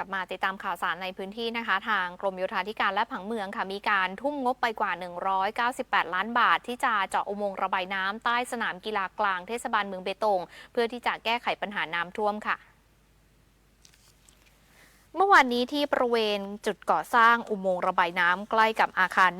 กลับมาติดตามข่าวสารในพื้นที่นะคะ ทางกรมโยธาธิการและผังเมืองค่ะมีการทุ่มงบไปกว่า 198 ล้านบาท ที่จะเจาะอุโมงค์ระบายน้ำใต้สนามกีฬากลางเทศบาลเมืองเบตง เพื่อที่จะแก้ไขปัญหาน้ำท่วมค่ะ เมื่อวานนี้ที่บริเวณจุดก่อสร้างอุโมงค์ระบายน้ำใกล้กับอาคาร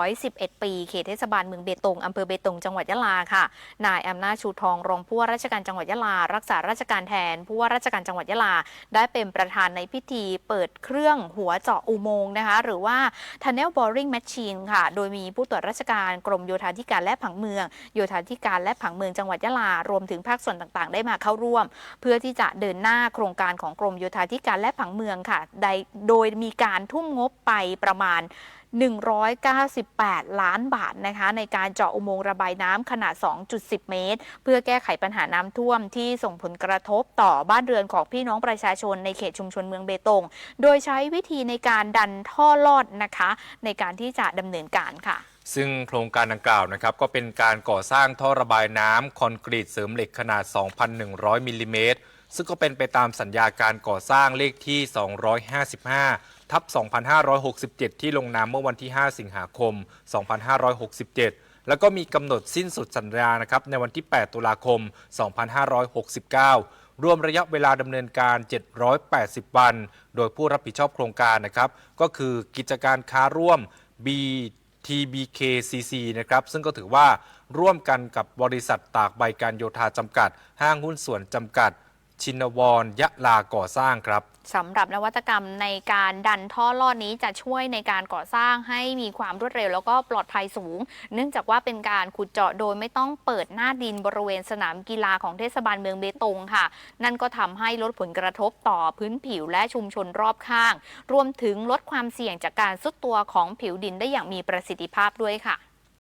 111 ปี เขตเทศบาลเมืองเบตงอำเภอเบตงจังหวัดยะลาค่ะ นายอำนาจชูทองรองผู้ว่าราชการจังหวัดยะลา รักษาราชการแทนผู้ว่าราชการจังหวัดยะลา ได้เป็นประธานในพิธีเปิดเครื่องหัวเจาะอุโมงค์นะคะ หรือว่า Tunnel Boring Machine ค่ะ โดยมีผู้ตรวจราชการกรมโยธาธิการและผังเมือง โยธาธิการและผังเมืองจังหวัดยะลารวมถึงภาคส่วนต่างๆ ได้มาเข้าร่วม เพื่อที่จะเดินหน้าโครงการของกรมโยธาธิการและผังเมืองค่ะโดยมีการทุ่มงบไปประมาณ 198 ล้านบาทนะคะในการเจาะอุโมงค์ระบายน้ำขนาด 2.10 เมตร เพื่อแก้ไขปัญหาน้ำท่วมที่ส่งผลกระทบต่อบ้านเรือนของพี่น้องประชาชนในเขตชุมชนเมืองเบตง โดยใช้วิธีในการดันท่อลอดนะคะ ในการที่จะดำเนินการค่ะ ซึ่งโครงการดังกล่าวนะครับก็เป็นการก่อสร้างท่อระบายน้ำคอนกรีตเสริมเหล็กขนาด 2,100 มิลลิเมตร ซึ่งก็เป็นไปตามสัญญาการก่อสร้างเลขที่ 255 ทับ 2567 ที่ลงนามเมื่อวันที่ 5 สิงหาคม 2567 แล้วก็มีกำหนดสิ้นสุดสัญญานะครับในวันที่ 8 ตุลาคม 2569รวมระยะเวลาดำเนินการ 780 วัน โดยผู้รับผิดชอบโครงการนะครับ ก็คือกิจการค้าร่วม B TBKCC นะครับ ซึ่งก็ถือว่าร่วมกันกับบริษัทตากใบการโยธาจำกัด ห้างหุ้นส่วนจำกัด ชินวรยะลาก่อสร้างครับสำหรับนวัตกรรมในการดันท่อลอดนี้จะช่วยในการก่อสร้างให้มีความรวดเร็ว แล้วก็ปลอดภัยสูง เนื่องจากว่าเป็นการขุดเจาะโดยไม่ต้องเปิดหน้าดินบริเวณสนามกีฬาของเทศบาลเมืองเบตงค่ะ นั่นก็ทำให้ลดผลกระทบต่อพื้นผิวและชุมชนรอบข้าง รวมถึงลดความเสี่ยงจากการซุดตัวของผิวดินได้อย่างมีประสิทธิภาพด้วยค่ะ